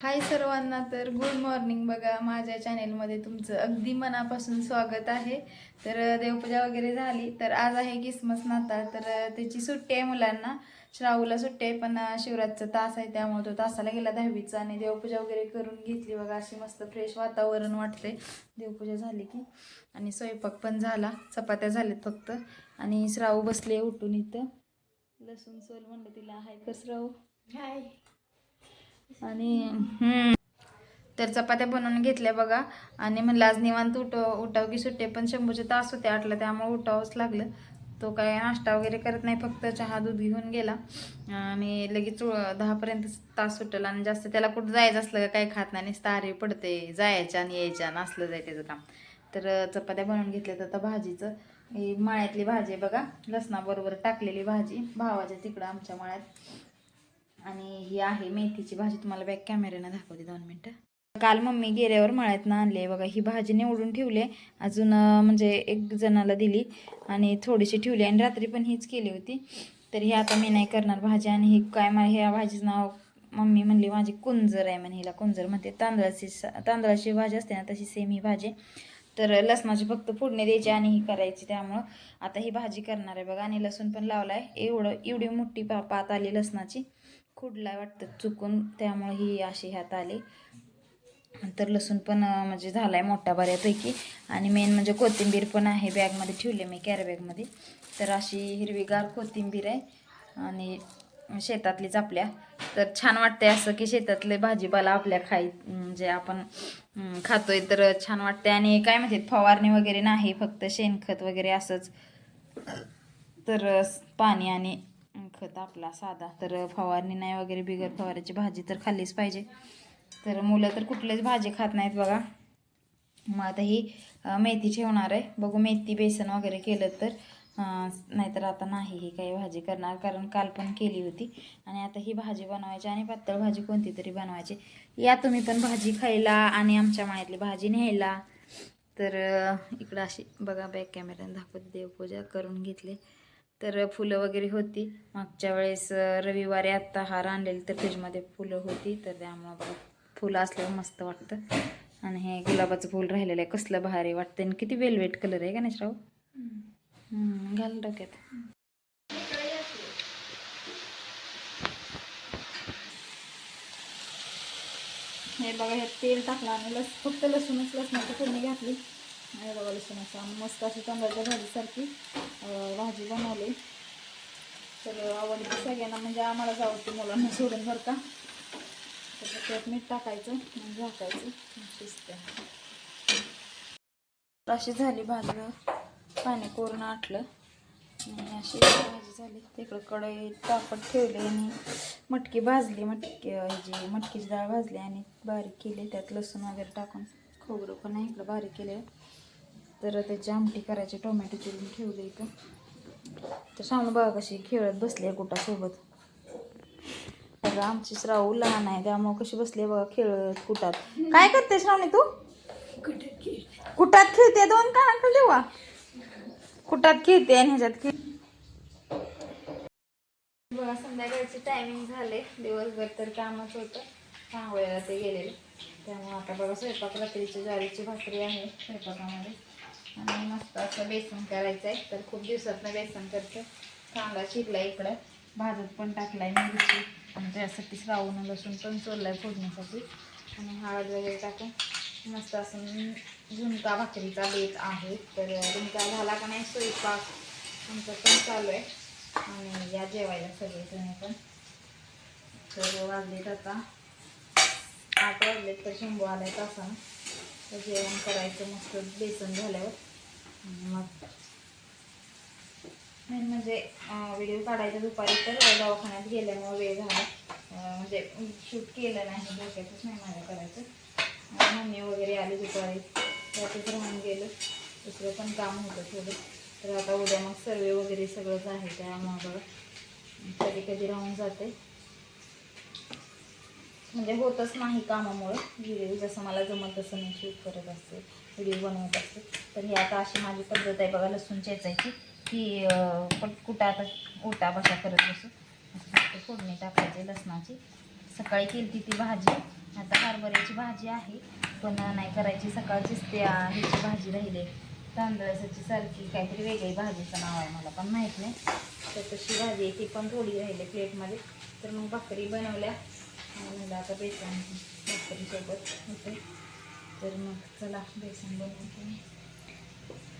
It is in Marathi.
हाय सर्वांना तर गुड मॉर्निंग बघा. माझ्या चॅनेलमध्ये तुमचं अगदी मनापासून स्वागत आहे. तर देवपूजा वगैरे झाली तर आज आहे किसमस नाताळ. तर त्याची सुट्टी आहे मुलांना. श्रावूला सुट्टी आहे पण अ, शिवराजचा तास आहे त्यामुळे तो तासाला गेला दहावीचा. आणि देवपूजा वगैरे करून घेतली बघा. अशी मस्त फ्रेश वातावरण वाटते देवपूजा झाली की. आणि स्वयंपाक पण झाला. चपात्या झाल्यात फक्त. आणि श्रावू बसले उठून इथं. लसूण सोल म्हणलं तिला. हाय कर श्रावू हाय. आणि तर चपात्या बनवून घेतल्या बघा. आणि म्हणलं आज निवांत उठ उठाव की सुट्टे पण शंभूचे तास होते आटला त्यामुळे उठावंच लागलं. तो काय नाश्ता वगैरे करत नाही फक्त चहा दूध घेऊन गेला. आणि लगेच दहापर्यंत तास सुटला आणि जास्त त्याला कुठं जायचं असलं काय खात नाही नुसतं आरे पडते जायच्या आणि यायच्या आणि असलं जाय त्याचं काम. तर चपात्या बनवून घेतल्यात आता भाजीचं. ही माळ्यातली भाजी आहे बघा लसणाबरोबर टाकलेली भाजी भावाच्या तिकडं आमच्या माळ्यात. आणि ही आहे मेथीची भाजी. तुम्हाला बॅक कॅमेऱ्यानं दाखवते दोन मिनटं. काल मम्मी गेल्यावर मळ्यातनं आणली. आहे बघा ही भाजी निवडून ठेवली. आहे अजून म्हणजे एक जणाला दिली आणि थोडीशी ठेवली. आणि रात्री पण हीच केली होती. तर ही आता मी नाही करणार भाजी. आणि ही काय मा ह्या भाजीचं नाव मम्मी म्हणली माझी कुंजर आहे म्हणे हिला. कुंजर म्हणते. तांदळाची तांदळाची भाजी असते ना तशी सेम ही भाजी तर लसणाची फक्त फोडणी द्यायची आणि ही करायची. त्यामुळं आता ही भाजी करणार आहे बघा. आणि लसूण पण लावला आहे एवढं एवढी मोठी पा पात आली लसणाची. खुडला वाटतं चुकून त्यामुळे ही अशी ह्यात आली. तर लसूण पण म्हणजे झाला आहे मोठा बऱ्यापैकी. आणि मेन म्हणजे कोथिंबीर पण आहे बॅगमध्ये ठेवले मी कॅरबॅगमध्ये तर अशी हिरवीगार कोथिंबीर आहे आणि शेतातलीच आपल्या. तर छान वाटते असं की शेतातले भाजीपाला आपल्या खाई म्हणजे आपण खातोय तर छान वाटते आणि काय म्हणतात फवारणी वगैरे नाही फक्त शेणखत वगैरे असंच. तर पाणी आणि खत आपला साधा. तर फवारणी नाही वगैरे बिगर फवाराची भाजी तर खाल्लीच पाहिजे. तर मुलं तर कुठलीच भाजी खात नाहीत बघा. मग आता ही मेथी ठेवणार आहे. बघू मेथी बेसन वगैरे केलं तर नाहीतर आता नाही ही काही भाजी करणार. कारण काल पण केली होती. आणि आता ही भाजी बनवायची आणि पातळ भाजी कोणती तरी बनवायची. या तुम्ही पण भाजी खायला आणि आमच्या माळ्यातली भाजी न्यायला. तर इकडं अशी बघा बॅक कॅमेऱ्याने दाखवते. देवपूजा करून घेतली. तर फुलं वगैरे होती. मागच्या वेळेस रविवारी आत्ता हार आणलेली तर फ्रीजमध्ये फुलं होती. तर त्यामुळं बघा फुलं असल्यावर मस्त वाटतं. आणि हे गुलाबाचं फुल राहिलेलं आहे. कसलं भारी वाटतं आणि किती वेलवेट कलर आहे का नाही घाल डोक्यात. हे बघा हे तेल टाकलं आणि लस फक्त लसूणच लसणाची फोडणी घातली. नाही बघा लसूण असं. मस्त अशी तांदळाच्या भाजीसारखी भाजी बनवली. तर आवडते सगळ्यांना म्हणजे आम्हालाच आवडते मुलांना सोडून बरं का. तर त्यात मीठ टाकायचं आणि झाकायचं. शिजते. अशी झाली भाजी पाणी कोरून आटलं. आणि अशी भाजी झाली. तिकडं कढई तापट ठेवली आणि मटकी भाजली. मटकी जी मटकीची डाळ भाजली आणि बारीक केली. त्यात लसूण वगैरे टाकून. खोबरं पण आहे इकडं बारीक केलं तर त्याची आमटी करायची टोमॅटो चिरून ठेवले इथं. तर श्रावण बघा कशी खेळत बसली आहे कुटासोबत. बघा आमची श्रावू लहान आहे त्यामुळे कशी बसली आहे बघा खेळत कुटात. काय करते श्रावणी तू? कुटात खेळते दोन कानाकडे देवा कुटात खेळते आणि ह्याच्यात खेळ. बघा संध्याकाळचे टायमिंग झाले दिवसभर तर कामच होतं. सांगोळ्याला ते गेलेले. त्यामुळे आता बघा स्वयंपाक रात्रीची ज्वारीची भाकरी आहे स्वयंपाकामध्ये. असं बेसन करायचं आहे तर खूप दिवसातनं बेसन करते. कांदा शिरला इकडं. भाजत पण टाकलाय मिरची. आणि त्यासाठी श्रावण लसूण पण चोरलाय फोडण्यासाठी आणि हळद वगैरे टाकून मस्त असं झुणका भाकरीचा बेत आहे. तर तुमचा झाला का नाही स्वयंपाक आमचा पण चालू आहे. आणि या जेवायला सगळेजण पण. तर वाजलेत आता. आठ वाजलेत तर शंभू आलाय तासानं. तर जेवण करायचं मस्त बेसन झाल्यावर. मग मेन म्हणजे व्हिडिओ काढायचा दुपारी तर दवाखान्यात गेल्यामुळे वेळ झाला. म्हणजे शूट केलं नाही म्हणजे डोक्यातच नाही माझ्या करायचं मम्मी वगैरे आली दुपारी. त्यातच राहून गेलं. दुसरं पण काम होतं थोडं. तर आता उद्या मग सर्वे वगैरे सगळंच आहे त्यामुळं बघा. कधी कधी राहून जाते. म्हणजे होतच नाही कामामुळं. व्हिडिओ जसं मला जमत तसं मी शूट करत असते. व्हिडिओ बनवत असते. तर ही आता अशी माझी पद्धत आहे बघा लसूण चेचायची. की कुठं आता उठा बसा करत बसू. फोडणी टाकायची लसणाची. सकाळी केली ती ती भाजी. आता हरभऱ्याची भाजी आहे पण नाही करायची. सकाळचीच त्या ह्याची भाजी राहिली. तांदळाची सारखी काहीतरी वेगळी भाजीचं नाव आहे मला पण माहीत नाही. तर तशी भाजी आहे ती पण थोडी राहिली प्लेटमध्ये. तर मग भाकरी बनवल्या. म्हणलं आता बेसन भाकरीसोबत होते तर मग चला बेसन बनवते.